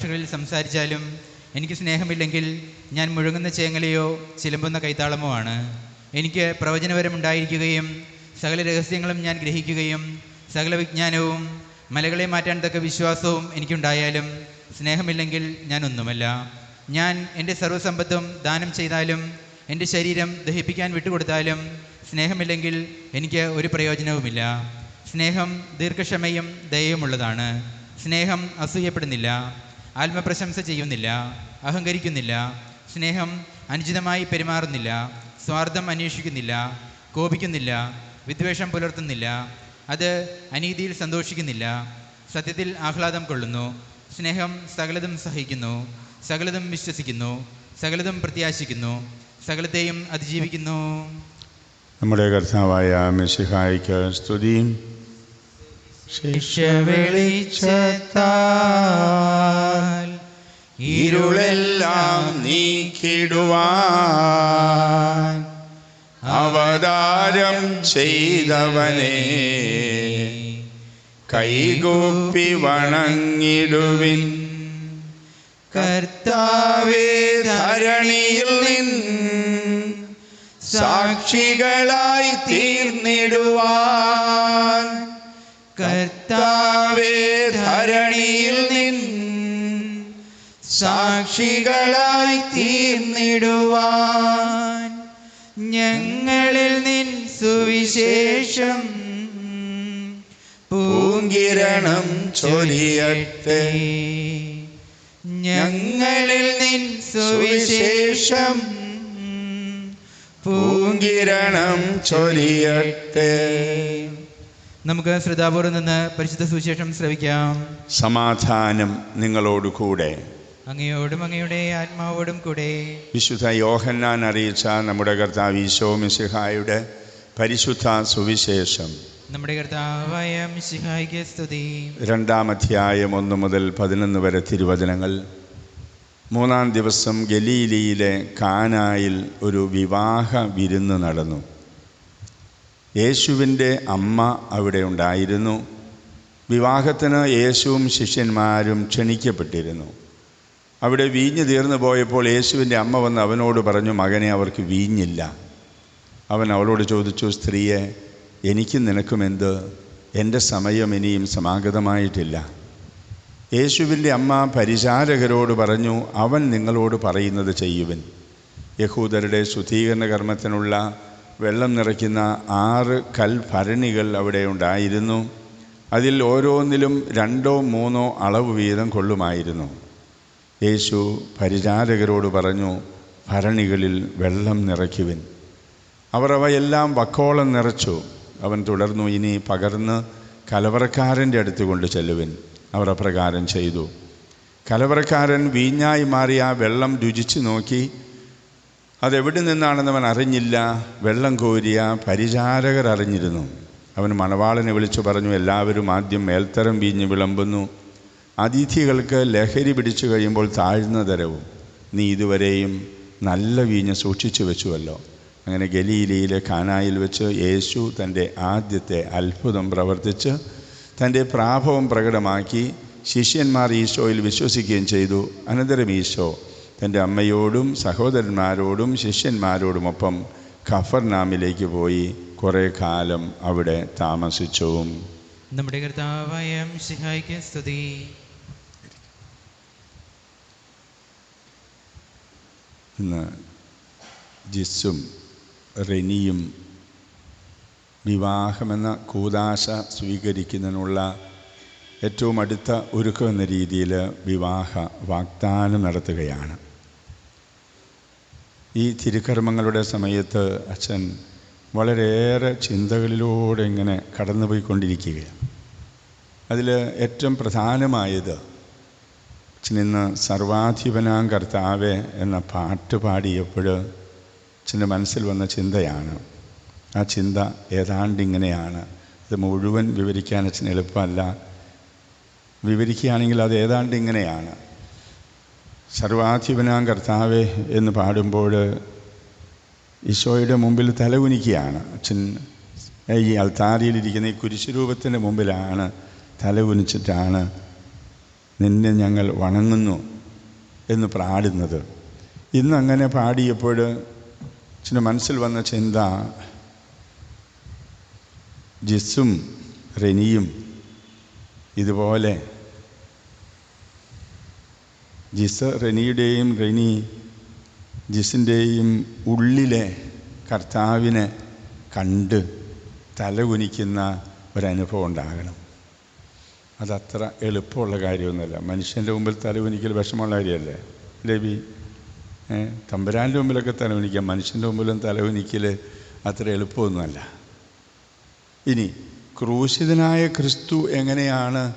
ഭാഷകളിൽ സംസാരിച്ചാലും എനിക്ക് സ്നേഹമില്ലെങ്കിൽ ഞാൻ മുഴങ്ങുന്ന ചേങ്ങലയോ ചിലമ്പുന്ന കൈത്താളമോ ആണ്. എനിക്ക് പ്രവചനപരമുണ്ടായിരിക്കുകയും സകല രഹസ്യങ്ങളും ഞാൻ ഗ്രഹിക്കുകയും സകല വിജ്ഞാനവും മലകളെ മാറ്റാൻ തക്ക വിശ്വാസവും എനിക്കുണ്ടായാലും സ്നേഹമില്ലെങ്കിൽ ഞാൻ ഒന്നുമല്ല. ഞാൻ എന്റെ സർവസമ്പത്തും ദാനം ചെയ്താലും എന്റെ ശരീരം ദഹിപ്പിക്കാൻ വിട്ടുകൊടുത്താലും സ്നേഹമില്ലെങ്കിൽ എനിക്ക് ഒരു പ്രയോജനവുമില്ല. സ്നേഹം ദീർഘക്ഷമയും ദയയുമുള്ളതാണ്. സ്നേഹം അസൂയപ്പെടുന്നില്ല. ആത്മപ്രശംസ ചെയ്യുന്നില്ല അഹങ്കരിക്കുന്നില്ല സ്നേഹം അനുചിതമായി പെരുമാറുന്നില്ല സ്വാർത്ഥം അന്വേഷിക്കുന്നില്ല കോപിക്കുന്നില്ല വിദ്വേഷം പുലർത്തുന്നില്ല അത് അനീതിയിൽ സന്തോഷിക്കുന്നില്ല സത്യത്തിൽ ആഹ്ലാദം കൊള്ളുന്നു സ്നേഹം സകലതും സഹിക്കുന്നു സകലതും വിശ്വസിക്കുന്നു സകലതും പ്രത്യാശിക്കുന്നു സകലത്തെയും അതിജീവിക്കുന്നു. നമ്മുടെ കർത്താവായ മിശിഹായിക്ക് സ്തുതിയും. വെളിച്ചത്താൽ ഇരുളെല്ലാം നീക്കിടുവാൻ അവതാരം ചെയ്തവനെ കൈകൂപ്പി വണങ്ങിടുവിൻ. കർത്താവേ ധരണിയിൽ നിന്ന് സാക്ഷികളായി തീർന്നിടുവാൻ കർത്താവേ ധരണിയിൽ നിൻ സാക്ഷികളായി തീർന്നിടുവാൻ ഞങ്ങളിൽ നിൻ സുവിശേഷം പൂങ്കിരണം ചൊരിയട്ടെ. ഞങ്ങളിൽ നിൻ സുവിശേഷം പൂങ്കിരണം ചൊരിയട്ടെ. നമുക്ക് ശ്രദ്ധാപൂർവം നിന്ന് പരിശുദ്ധ സുവിശേഷം ശ്രവിക്കാം. സമാധാനം നിങ്ങളോട് കൂടെ. അങ്ങയോടും അങ്ങയുടെ ആത്മാവോടും കൂടെ. വിശുദ്ധ യോഹന്നാൻ അറിയിച്ച നമ്മുടെ കർത്താവ് ഈശോ മിശിഹായുടെ പരിശുദ്ധ സുവിശേഷം. നമ്മുടെ കർത്താവായ മിശിഹായിക്ക് സ്തുതി. രണ്ടാം അധ്യായം ഒന്ന് മുതൽ പതിനൊന്ന് വരെ തിരുവചനങ്ങൾ. മൂന്നാം ദിവസം ഗലീലിയിലെ കാനായിൽ ഒരു വിവാഹ വിരുന്ന് നടന്നു. യേശുവിന്റെ അമ്മ അവിടെ ഉണ്ടായിരുന്നു. വിവാഹത്തിന് യേശുവും ശിഷ്യന്മാരും ക്ഷണിക്കപ്പെട്ടിരുന്നു. അവിടെ വീഞ്ഞ് തീർന്നു പോയപ്പോൾ യേശുവിന്റെ അമ്മ വന്ന് അവനോട് പറഞ്ഞു മകനെ അവർക്ക് വീഞ്ഞില്ല. അവൻ അവളോട് ചോദിച്ചു സ്ത്രീയെ എനിക്കും നിനക്കും എന്ത്? എന്റെ സമയം ഇനിയും സമാഗതമായിട്ടില്ല. യേശുവിന്റെ അമ്മ പരിചാരകരോട് പറഞ്ഞു അവൻ നിങ്ങളോട് പറയുന്നത് ചെയ്യുവൻ. യഹൂദരുടെ ശുദ്ധീകരണ കർമ്മത്തിനുള്ള വെള്ളം നിറയ്ക്കുന്ന ആറ് കൽഭരണികൾ അവിടെ ഉണ്ടായിരുന്നു. അതിൽ ഓരോന്നിലും രണ്ടോ മൂന്നോ അളവ് വീതം കൊള്ളുമായിരുന്നു. യേശു പരിചാരകരോട് പറഞ്ഞു ഭരണികളിൽ വെള്ളം നിറയ്ക്കുവിൻ. അവർ അവയെല്ലാം വക്കോളം നിറച്ചു. അവൻ തുടർന്നു ഇനി പകർന്ന് കലവറക്കാരന്റെ അടുത്ത് കൊണ്ട് ചെല്ലുവിൻ. അവർ അപ്രകാരം ചെയ്തു. കലവറക്കാരൻ വീഞ്ഞായി മാറിയ വെള്ളം രുചിച്ചു നോക്കി. അതെവിടെ നിന്നാണെന്ന് അവൻ അറിഞ്ഞില്ല. വെള്ളം കോരിയ പരിചാരകർ അറിഞ്ഞിരുന്നു. അവൻ മണവാളനെ വിളിച്ചു പറഞ്ഞു എല്ലാവരും ആദ്യം മേൽത്തരം വീഞ്ഞ് വിളമ്പുന്നു. അതിഥികൾക്ക് ലഹരി പിടിച്ചു കഴിയുമ്പോൾ താഴ്ന്ന തരവും. നീ ഇതുവരെയും നല്ല വീഞ്ഞ് സൂക്ഷിച്ചു വെച്ചുവല്ലോ. അങ്ങനെ ഗലീലയിലെ കാനായിൽ വെച്ച് യേശു തന്റെ ആദ്യത്തെ അത്ഭുതം പ്രവർത്തിച്ച് തന്റെ പ്രാഭവം പ്രകടമാക്കി ശിഷ്യന്മാർ ഈശോയിൽ വിശ്വസിക്കുകയും ചെയ്തു. അനന്തരം ഈശോ തന്റെ അമ്മയോടും സഹോദരന്മാരോടും ശിഷ്യന്മാരോടുമൊപ്പം ഖഫർനാമിലേക്ക് പോയി കുറേ കാലം അവിടെ താമസിച്ചു. നമ്മുടെ കർത്താവായ സിഹായിക്ക് സ്തുതി. ഇന്ന് ജിസ്സും റെനിയും വിവാഹമെന്ന കൂതാശ സ്വീകരിക്കുന്നതിനുള്ള ഏറ്റവും അടുത്ത ഒരുക്കം എന്ന രീതിയിൽ വിവാഹ വാഗ്ദാനം നടത്തുകയാണ്. ഈ തിരുക്കർമ്മങ്ങളുടെ സമയത്ത് അച്ഛൻ വളരെയേറെ ചിന്തകളിലൂടെ ഇങ്ങനെ കടന്നുപോയിക്കൊണ്ടിരിക്കുകയാണ്. അതിൽ ഏറ്റവും പ്രധാനമായത് അച്ഛൻ ഇന്ന് സർവാധിപനാം കർത്താവെ എന്ന പാട്ട് പാടിയപ്പോൾ അച്ഛന്റെ മനസ്സിൽ വന്ന ചിന്തയാണ്. ആ ചിന്ത ഏതാണ്ട് ഇങ്ങനെയാണ്. ഇത് മുഴുവൻ വിവരിക്കാൻ അച്ഛൻ എളുപ്പമല്ല. വിവരിക്കുകയാണെങ്കിൽ അത് ഏതാണ്ട് ഇങ്ങനെയാണ്. സർവാധിപനാം കർത്താവേ എന്ന് പാടുമ്പോൾ ഈശോയുടെ മുമ്പിൽ തലകുനിക്കുകയാണ്. അച്ഛൻ ഈ അൽത്താരിയിലിരിക്കുന്ന ഈ കുരിശുരൂപത്തിന്റെ മുമ്പിലാണ് തലകുനിച്ചിട്ടാണ് നിന്നെ ഞങ്ങൾ വണങ്ങുന്നു എന്ന് പാടുന്നത്. ഇന്ന് അങ്ങനെ പാടിയപ്പോൾ അച്ഛന് മനസ്സിൽ വന്ന ചിന്ത ജിസും റെനിയും ഇതുപോലെ ജിസ് റെനിയുടെയും റെനി ജിസിന്റെയും ഉള്ളിലെ കർത്താവിനെ കണ്ട് തലകുനിക്കുന്ന ഒരനുഭവം ഉണ്ടാകണം. അതത്ര എളുപ്പമുള്ള കാര്യമൊന്നുമല്ല. മനുഷ്യന്റെ മുമ്പിൽ തലകുനിക്കൽ വിഷമമുള്ള കാര്യമല്ലേ? ലബി തമ്പുരാന്റെ മുമ്പിലൊക്കെ തലകുനിക്കാം. മനുഷ്യന്റെ മുമ്പിലും തലകുനിക്കൽ അത്ര എളുപ്പമൊന്നുമല്ല. ഇനി ക്രൂശിതനായ ക്രിസ്തു എങ്ങനെയാണ്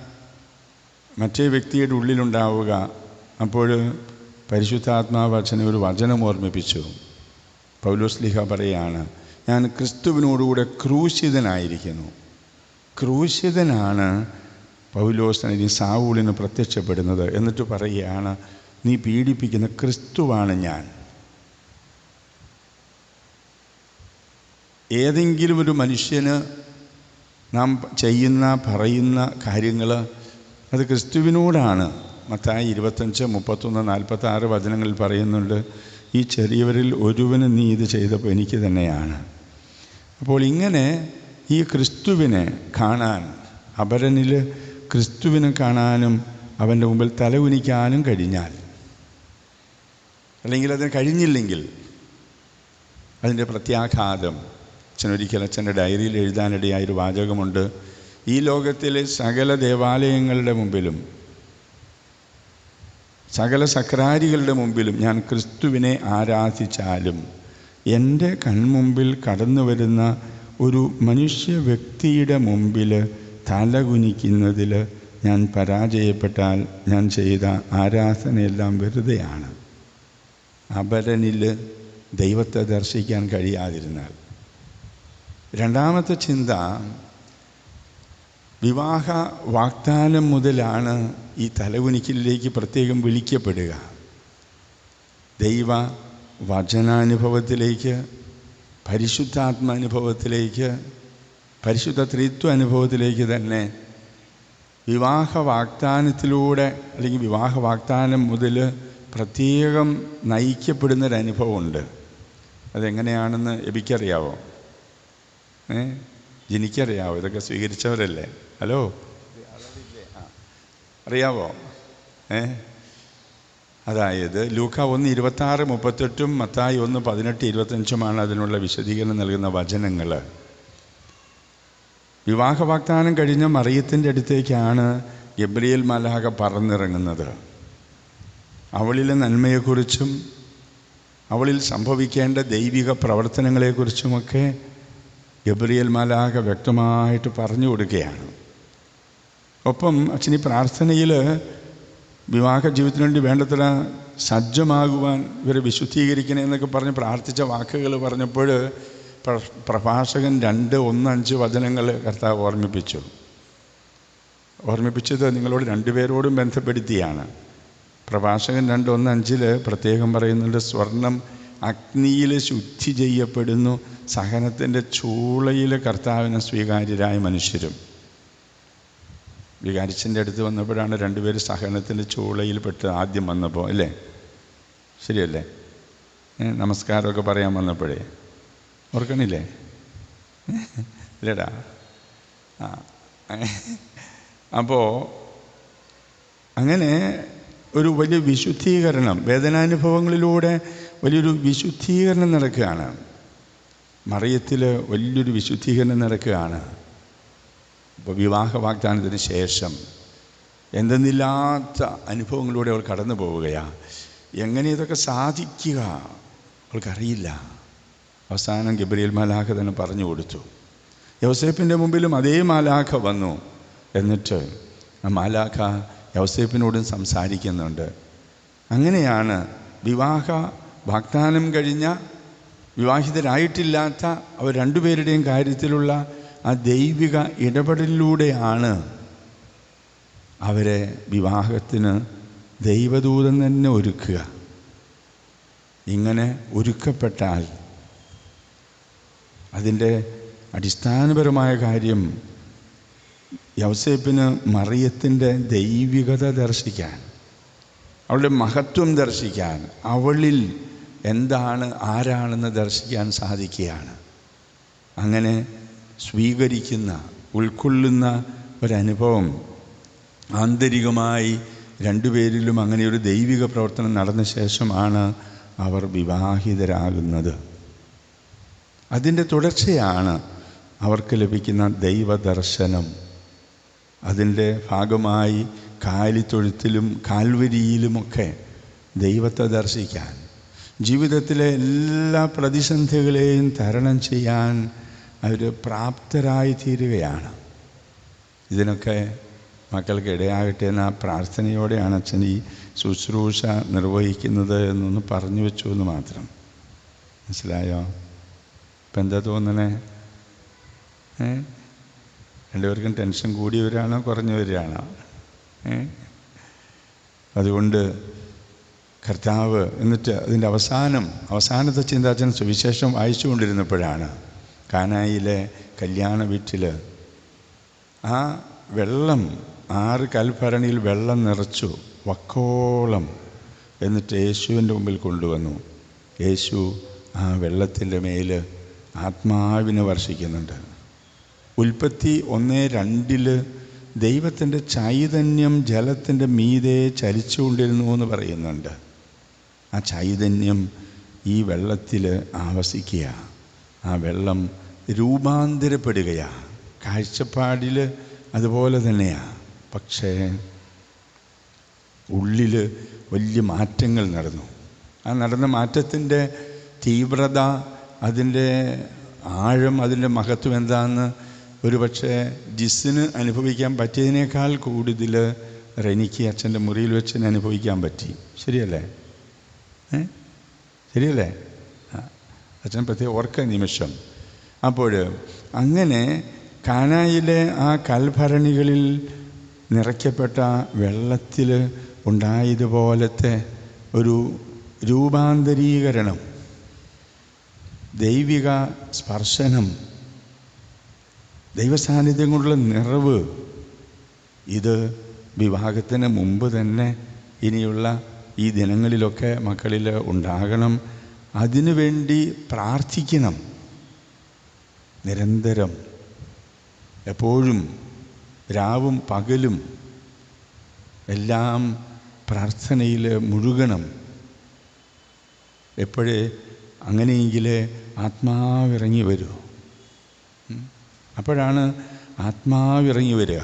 മറ്റേ വ്യക്തിയുടെ ഉള്ളിലുണ്ടാവുക? അപ്പോൾ പരിശുദ്ധാത്മാവ് അച്ഛനെ ഒരു വചനം ഓർമ്മിപ്പിച്ചു. പൗലോസ് ലിഹ പറയാണ് ഞാൻ ക്രിസ്തുവിനോടുകൂടെ ക്രൂശിതനായിരിക്കുന്നു. ക്രൂശിതനാണ് പൗലോസിന് ഇനി സാവൂളിന് പ്രത്യക്ഷപ്പെടുന്നത് എന്നിട്ട് പറയുകയാണ് നീ പീഡിപ്പിക്കുന്ന ക്രിസ്തുവാണ് ഞാൻ. ഏതെങ്കിലും ഒരു മനുഷ്യന് നാം ചെയ്യുന്ന പറയുന്ന കാര്യങ്ങൾ അത് ക്രിസ്തുവിനോടാണ്. മത്തായി ഇരുപത്തഞ്ച് മുപ്പത്തൊന്ന് നാൽപ്പത്തി ആറ് വചനങ്ങളിൽ പറയുന്നുണ്ട് ഈ ചെറിയവരിൽ ഒരുവന് നീ ഇത് ചെയ്തപ്പോൾ എനിക്ക് തന്നെയാണ്. അപ്പോൾ ഇങ്ങനെ ഈ ക്രിസ്തുവിനെ കാണാൻ അപരനിൽ ക്രിസ്തുവിനെ കാണാനും അവന്റെ മുമ്പിൽ തലകുനിക്കാനും കഴിഞ്ഞാൽ അല്ലെങ്കിൽ അതിന് കഴിഞ്ഞില്ലെങ്കിൽ അതിന്റെ പ്രത്യാഘാതം അച്ഛനൊരിക്കൽ അച്ഛന്റെ ഡയറിയിൽ എഴുതാനിടയായൊരു വാചകമുണ്ട് ഈ ലോകത്തിലെ സകല ദേവാലയങ്ങളുടെ മുമ്പിലും സകല സക്രാരികളുടെ മുമ്പിലും ഞാൻ ക്രിസ്തുവിനെ ആരാധിച്ചാലും എന്റെ കൺമുമ്പിൽ കടന്നു വരുന്ന ഒരു മനുഷ്യ വ്യക്തിയുടെ മുമ്പിൽ തലകുനിക്കുന്നതിൽ ഞാൻ പരാജയപ്പെട്ടാൽ ഞാൻ ചെയ്ത ആരാധനയെല്ലാം വെറുതെയാണ്. അപരനിൽ ദൈവത്തെ ദർശിക്കാൻ കഴിയാതിരുന്നാൽ. രണ്ടാമത്തെ ചിന്ത വിവാഹ വാഗ്ദാനം മുതലാണ് ഈ തലകുനിക്കലിലേക്ക് പ്രത്യേകം വിളിക്കപ്പെടുക. ദൈവ വചനാനുഭവത്തിലേക്ക് പരിശുദ്ധാത്മാനുഭവത്തിലേക്ക് പരിശുദ്ധ ത്രിത്വ അനുഭവത്തിലേക്ക് തന്നെ വിവാഹ വാഗ്ദാനത്തിലൂടെ അല്ലെങ്കിൽ വിവാഹ വാഗ്ദാനം മുതൽ പ്രത്യേകം നയിക്കപ്പെടുന്നൊരനുഭവമുണ്ട്. അതെങ്ങനെയാണെന്ന് എബിക്കറിയാവോ? ഏ? ജനിക്കറിയാവോ? ഇതൊക്കെ സ്വീകരിച്ചവരല്ലേ? ഹലോ അറിയാവോ? ഏ? അതായത് ലൂക്ക ഒന്ന് ഇരുപത്താറ് മുപ്പത്തെട്ടും മത്തായി ഒന്ന് പതിനെട്ട് ഇരുപത്തഞ്ചുമാണ് അതിനുള്ള വിശദീകരണം നൽകുന്ന വചനങ്ങൾ. വിവാഹ വാഗ്ദാനം കഴിഞ്ഞ മറിയത്തിന്റെ അടുത്തേക്കാണ് ഗബ്രിയേൽ മലാഹ പറന്നിറങ്ങുന്നത്. അവളിലെ നന്മയെക്കുറിച്ചും അവളിൽ സംഭവിക്കേണ്ട ദൈവിക പ്രവർത്തനങ്ങളെക്കുറിച്ചുമൊക്കെ ഗബ്രിയേൽ മലാഹ വ്യക്തമായിട്ട് പറഞ്ഞു കൊടുക്കുകയാണ്. ഒപ്പം അച്ഛനീ പ്രാർത്ഥനയിൽ വിവാഹ ജീവിതത്തിന് വേണ്ടി വേണ്ടത്ര സജ്ജമാകുവാൻ ഇവരെ വിശുദ്ധീകരിക്കണേ എന്നൊക്കെ പറഞ്ഞ് പ്രാർത്ഥിച്ച വാക്കുകൾ പറഞ്ഞപ്പോൾ പ്രഭാഷകൻ രണ്ട് ഒന്ന് അഞ്ച് വചനങ്ങൾ കർത്താവ് ഓർമ്മിപ്പിച്ചു. ഓർമ്മിപ്പിച്ചത് നിങ്ങളോട് രണ്ടുപേരോടും ബന്ധപ്പെടുത്തിയാണ്. പ്രഭാഷകൻ രണ്ട് ഒന്ന് അഞ്ചിൽ പ്രത്യേകം പറയുന്നുണ്ട് സ്വർണം അഗ്നിയിൽ ശുദ്ധി ചെയ്യപ്പെടുന്നു സഹനത്തിന്റെ ചൂളയിൽ കർത്താവിന് സ്വീകാര്യരായ മനുഷ്യരും. വികാരിച്ചന്റെ അടുത്ത് വന്നപ്പോഴാണ് രണ്ടുപേരും ചൂളയിൽ പെട്ട് ആദ്യം വന്നപ്പോൾ അല്ലേ ശരിയല്ലേ? നമസ്കാരമൊക്കെ പറയാൻ വന്നപ്പോഴേ. ഓർക്കണില്ലേ? ഇല്ലടാ. ആ അപ്പോൾ അങ്ങനെ ഒരു വലിയ വിശുദ്ധീകരണം വേദനാനുഭവങ്ങളിലൂടെ വലിയൊരു വിശുദ്ധീകരണം നടക്കുകയാണ്. മറിയത്തിൽ വലിയൊരു വിശുദ്ധീകരണം നടക്കുകയാണ്. വിവാഹ വാഗ്ദാനത്തിന് ശേഷം എന്തെന്നില്ലാത്ത അനുഭവങ്ങളിലൂടെ അവൾ കടന്നു പോവുകയാണ് എങ്ങനെ ഇതൊക്കെ സാധിക്കുക? അവൾക്കറിയില്ല. അവസാനം ഗബ്രിയേൽ മാലാഖ തന്നെ പറഞ്ഞു കൊടുത്തു. യൗസേപ്പിന്റെ മുമ്പിലും അതേ മാലാഖ വന്നു. എന്നിട്ട് ആ മാലാഖ യൗസേപ്പിനോടും സംസാരിക്കുന്നുണ്ട്. അങ്ങനെയാണ് വിവാഹ വാഗ്ദാനം കഴിഞ്ഞ വിവാഹിതരായിട്ടില്ലാത്ത അവർ രണ്ടുപേരുടെയും കാര്യത്തിലുള്ള ആ ദൈവിക ഇടപെടലിലൂടെയാണ് അവരെ വിവാഹത്തിന് ദൈവദൂതൻ തന്നെ ഒരുക്കുക. ഇങ്ങനെ ഒരുക്കപ്പെട്ടാൽ അതിന്റെ അടിസ്ഥാനപരമായ കാര്യം യൗസേപ്പിന് മറിയത്തിന്റെ ദൈവികത ദർശിക്കാൻ അവളുടെ മഹത്വം ദർശിക്കാൻ അവളിൽ എന്താണ് ആരാണെന്ന് ദർശിക്കാൻ സാധിക്കുകയാണ്. അങ്ങനെ സ്വീകരിക്കുന്ന ഉൾക്കൊള്ളുന്ന ഒരനുഭവം. ആന്തരികമായി രണ്ടുപേരിലും അങ്ങനെ ഒരു ദൈവിക പ്രവർത്തനം നടന്ന ശേഷമാണ് അവർ വിവാഹിതരാകുന്നത്. അതിന്റെ തുടർച്ചയാണ് അവർക്ക് ലഭിക്കുന്ന ദൈവദർശനം. അതിന്റെ ഭാഗമായി കാലിത്തൊഴുത്തിലും കാൽവരിയിലുമൊക്കെ ദൈവത്തെ ദർശിക്കാൻ ജീവിതത്തിലെ എല്ലാ പ്രതിസന്ധികളെയും തരണം ചെയ്യാൻ അവർ പ്രാപ്തരായി തീരുകയാണ് ഇതിനൊക്കെ മക്കൾക്ക് ഇടയാകട്ടെ എന്ന പ്രാർത്ഥനയോടെയാണ് അച്ഛൻ ഈ ശുശ്രൂഷ നിർവഹിക്കുന്നത് എന്നൊന്ന് പറഞ്ഞു വെച്ചു എന്ന് മാത്രം. മനസ്സിലായോ? ഇപ്പം എന്താ തോന്നണേ? രണ്ടുപേർക്കും ടെൻഷൻ കൂടി വരികയാണോ കുറഞ്ഞു വരികയാണോ അതുകൊണ്ട് കർത്താവ് എന്നിട്ട് അതിന്റെ അവസാനം അവസാനത്തെ ചിന്താച്ചൻ സുവിശേഷം വായിച്ചുകൊണ്ടിരുന്നപ്പോഴാണ് കാനായിലെ കല്യാണ വീട്ടിൽ ആ വെള്ളം ആറ് കൽഭരണിയിൽ വെള്ളം നിറച്ചു വക്കോളം എന്നിട്ട് യേശുവിന്റെ മുമ്പിൽ കൊണ്ടുവന്നു. യേശു ആ വെള്ളത്തിന്റെ മേൽ ആത്മാവിനെ വർഷിക്കുന്നുണ്ട്. ഉൽപ്പത്തി ഒന്ന് രണ്ടിൽ ദൈവത്തിന്റെ ചൈതന്യം ജലത്തിന്റെ മീതെ ചലിച്ചുകൊണ്ടിരുന്നു എന്ന് പറയുന്നുണ്ട്. ആ ചൈതന്യം ഈ വെള്ളത്തിൽ ആവസിക്കുക. ആ വെള്ളം രൂപാന്തരപ്പെടുകയാണ് കാഴ്ചപ്പാടിൽ അതുപോലെ തന്നെയാണ് പക്ഷേ ഉള്ളിൽ വലിയ മാറ്റങ്ങൾ നടന്നു. ആ നടന്ന മാറ്റത്തിന്റെ തീവ്രത അതിന്റെ ആഴം അതിന്റെ മഹത്വം എന്താണെന്ന് ഒരു പക്ഷേ ജിസ്സിന് അനുഭവിക്കാൻ പറ്റിയതിനേക്കാൾ കൂടുതൽ റെനിക്ക് അച്ഛന്റെ മുറിയിൽ വെച്ച് അനുഭവിക്കാൻ പറ്റി. ശരിയല്ലേ? ശരിയല്ലേ? അച്ഛൻ പ്രത്യേകം ഓർക്ക നിമിഷം. അപ്പോൾ അങ്ങനെ കാനായിലെ ആ കൽഭരണികളിൽ നിറയ്ക്കപ്പെട്ട വെള്ളത്തിൽ ഉണ്ടായതുപോലത്തെ ഒരു രൂപാന്തരീകരണം ദൈവിക സ്പർശനം ദൈവസാന്നിധ്യം കൊണ്ടുള്ള നിറവ് ഇത് വിവാഹത്തിന് മുമ്പ് തന്നെ ഇനിയുള്ള ഈ ദിനങ്ങളിലൊക്കെ മക്കളിൽ ഉണ്ടാകണം. അതിനുവേണ്ടി പ്രാർത്ഥിക്കണം. നിരന്തരം എപ്പോഴും രാവും പകലും എല്ലാം പ്രാർത്ഥനയിൽ മുഴുകണം. എപ്പോഴേ അങ്ങനെയെങ്കിലേ ആത്മാവിറങ്ങി വരൂ. അപ്പോഴാണ് ആത്മാവിറങ്ങി വരിക.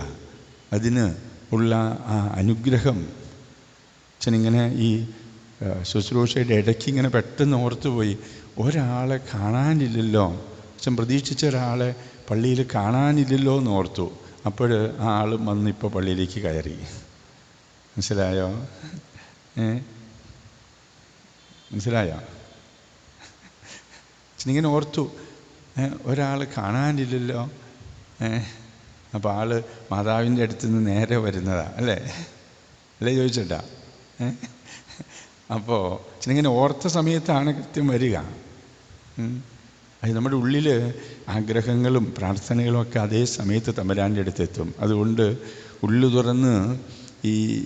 അതിന് ഉള്ള ആ അനുഗ്രഹം. അച്ഛനിങ്ങനെ ഈ ശുശ്രൂഷയുടെ ഇടയ്ക്ക് ഇങ്ങനെ പെട്ടെന്ന് ഓർത്തുപോയി. ഒരാളെ കാണാനില്ലല്ലോ. അച്ഛൻ പ്രതീക്ഷിച്ച ഒരാളെ പള്ളിയിൽ കാണാനില്ലല്ലോ എന്ന് ഓർത്തു. അപ്പോൾ ആ ആൾ വന്ന് ഇപ്പോൾ പള്ളിയിലേക്ക് കയറി. മനസ്സിലായോ? മനസ്സിലായോ? ഇങ്ങനെ ഓർത്തു. ഒരാൾ കാണാനില്ലല്ലോ. അപ്പോൾ ആൾ മാതാവിന്റെ അടുത്ത് നിന്ന് നേരെ വരുന്നതാ അല്ലേ? അല്ലേ ചോദിച്ചിട്ടാ? അപ്പോൾ ഇങ്ങനെ ഓർത്ത സമയത്താണ് കൃത്യം വരിക. അത് നമ്മുടെ ഉള്ളിൽ ആഗ്രഹങ്ങളും പ്രാർത്ഥനകളും ഒക്കെ അതേ സമയത്ത് തമ്പരാന്റെ അടുത്തെത്തും. അതുകൊണ്ട് ഉള്ളു തുറന്ന് ഈ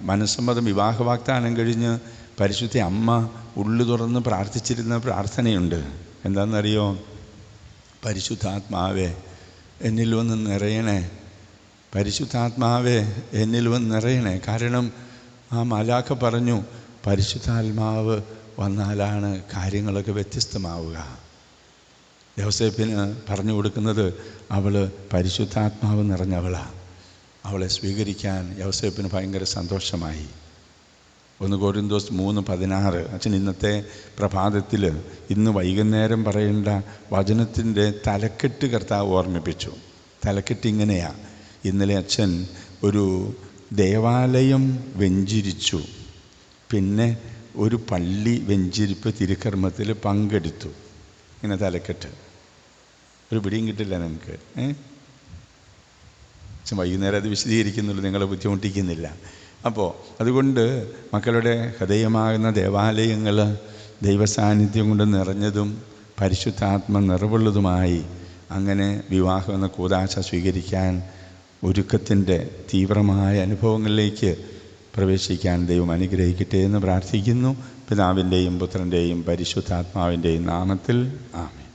മനസ്സമ്മതം വിവാഹ വാഗ്ദാനം കഴിഞ്ഞ് പരിശുദ്ധ അമ്മ ഉള്ളു തുറന്ന് പ്രാർത്ഥിച്ചിരുന്ന പ്രാർത്ഥനയുണ്ട്. എന്താണെന്നറിയോ? പരിശുദ്ധാത്മാവേ എന്നിൽ വന്ന് നിറയണേ. പരിശുദ്ധാത്മാവേ എന്നിൽ വന്ന് നിറയണേ. കാരണം ആ മലാഖ പറഞ്ഞു പരിശുദ്ധാത്മാവ് വന്നാലാണ് കാര്യങ്ങളൊക്കെ വ്യത്യസ്തമാവുക. യോസേപ്പിന് പറഞ്ഞു കൊടുക്കുന്നത് അവൾ പരിശുദ്ധാത്മാവ് നിറഞ്ഞവളാണ് അവളെ സ്വീകരിക്കാൻ യോസേപ്പിന് ഭയങ്കര സന്തോഷമായി. ഒന്ന് കോരിന്തോസ് മൂന്ന് പതിനാറ്. അച്ഛൻ ഇന്നത്തെ പ്രഭാതത്തിൽ ഇന്ന് വൈകുന്നേരം പറയേണ്ട വചനത്തിന്റെ തലക്കെട്ട് കർത്താവ് ഓർമ്മിപ്പിച്ചു. തലക്കെട്ട് ഇങ്ങനെയാണ് ഇന്നലെ അച്ഛൻ ഒരു ദേവാലയം വെഞ്ചിരിച്ചു. പിന്നെ ഒരു പള്ളി വെഞ്ചിരിപ്പ് തിരുക്കർമ്മത്തിൽ പങ്കെടുത്തു. ഇങ്ങനെ തലക്കെട്ട്. ഒരു പിടിയും കിട്ടില്ല നിങ്ങൾക്ക് ഏ? വൈകുന്നേരം അത് വിശദീകരിക്കുന്നുള്ളൂ നിങ്ങളെ ബുദ്ധിമുട്ടിക്കുന്നില്ല. അപ്പോൾ അതുകൊണ്ട് മക്കളുടെ ഹൃദയമാകുന്ന ദേവാലയങ്ങൾ ദൈവസാന്നിധ്യം കൊണ്ട് നിറഞ്ഞതും പരിശുദ്ധാത്മ നിറവുള്ളതുമായി അങ്ങനെ വിവാഹം എന്ന കൂതാശ സ്വീകരിക്കാൻ ഒരുക്കത്തിന്റെ തീവ്രമായ അനുഭവങ്ങളിലേക്ക് പ്രവേശിക്കാൻ ദൈവം അനുഗ്രഹിക്കട്ടെ എന്ന് പ്രാർത്ഥിക്കുന്നു. പിതാവിന്റെയും പുത്രന്റെയും പരിശുദ്ധാത്മാവിന്റെയും നാമത്തിൽ ആമേ